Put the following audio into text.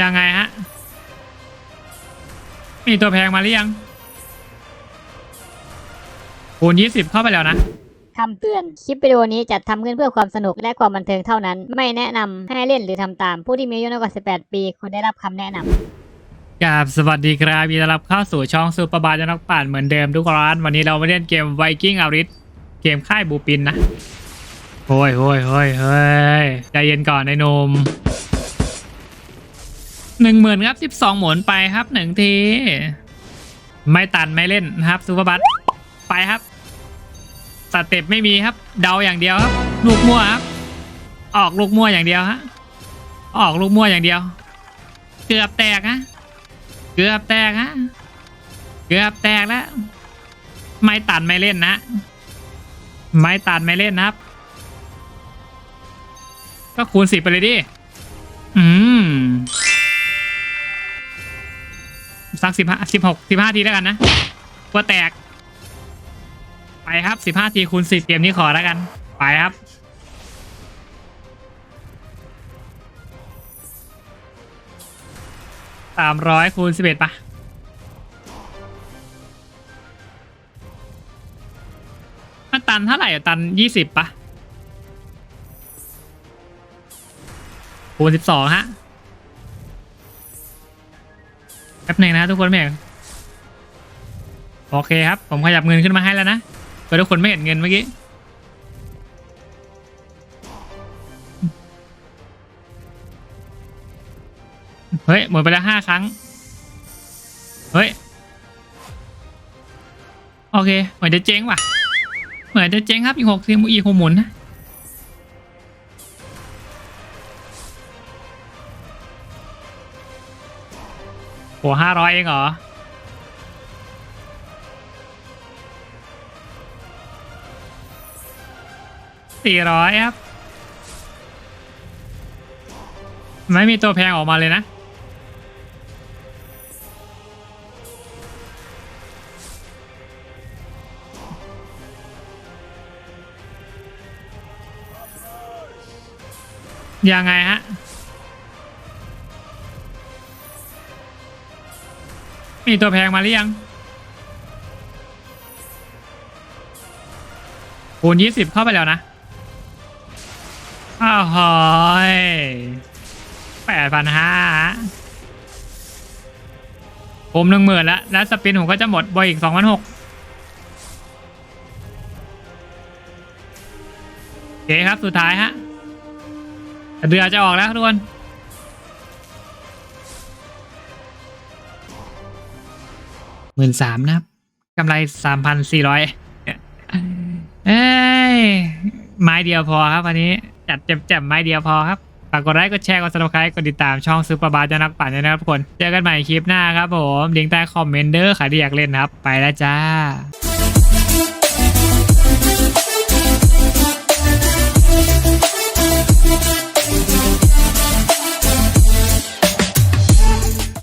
ยังไงฮะ มีตัวแพงมาหรือยังคูณยี่สิบเข้าไปแล้วนะคำเตือน คลิปวิดีโอนี้จัดทำขึ้นเพื่อความสนุกและความบันเทิงเท่านั้น ไม่แนะนำให้เล่นหรือทำตาม ผู้ที่มีอายุน้อยกว่า 18 ปีควรได้รับคำแนะนำกราบสวัสดีครับยินดีต้อนรับเข้าสู่ช่องซูเปอร์บาร์จนักป่านเหมือนเดิมทุกร้าน วันนี้เรามาเล่นเกมไวกิ้งอาริสเกมค่ายบูปินนะโฮ้ยโฮ้ยโฮ้ยเฮ้ยใจเย็นก่อนไอ้หนม หนึ่งหมื่นครับสิบสองหมุนไปครับหนึ่งที ไม่ตันไม่เล่นนะครับซูเปอร์บัสไปครับสเต็ปไม่มีครับ เดาอย่างเดียวครับ ลูกมั่วครับ ออกลูกมั่วอย่างเดียวฮะออกลูกมั่วอย่างเดียว เกือบแตกฮะเกือบแตกฮะเกือบแตกแล้ว ไม่ตัดไม่เล่นนะ ไม่ตัดไม่เล่นนะครับ ก็คูณสิบไปเลยดิ อืม สักสิบห้าสิบหกสิบห้าทีแล้วกันนะกลัวแตก ไปครับสิบห้าทีคูณสิบเกมนี้ขอแล้วกัน ไปครับสามร้อยคูณสิบเอ็ดปะมันตันเท่าไหร่ตันยี่สิบปะคูณสิบสองฮะ แป๊บหนึ่งนะทุกคนไม่โอเคครับ ผมขยับเงินขึ้นมาให้แล้วนะเพื่ทุกคนไม่เห็นเงินเมื่อกี้เฮ้ยหมดไปแล้วห้าครั้ง เฮ้ย โอเค เหมือนจะเจ๊งว่ะ เหมือนจะเจ๊งครับ อีกหกทีมอีกหกหมุนนะ โหห้าร้อยเองเหรอ สี่ร้อยครับ ไม่มีตัวแพงออกมาเลยนะ ยังไงฮะ มีตัวแพงมาหรือยังคูณยี่สิบเข้าไปแล้วนะ อ้าวหอยแปดพันห้าผมหนึ่งหมื่นแล้ว แล้วสปินผมก็จะหมดบอยอีกสองพันหกโอเคครับ สุดท้ายฮะเรือจะออกแล้วทุกคน หมื่นสามนะครับกำไรสามพันสี่ร้อยเอ้ยไม้เดียวพอครับวันนี้จัดแจ่มๆไม้เดียวพอครับฝากกดไลค์กดแชร์กด subscribe กดติดตามช่องซูเปอร์บาร์จะนักปั่นด้วยนะครับทุกคน เจอกันใหม่คลิปหน้าครับผมลิงก์ใต้คอมเมนต์เด้อใครที่อยากเล่นครับ ไปแล้วจ้า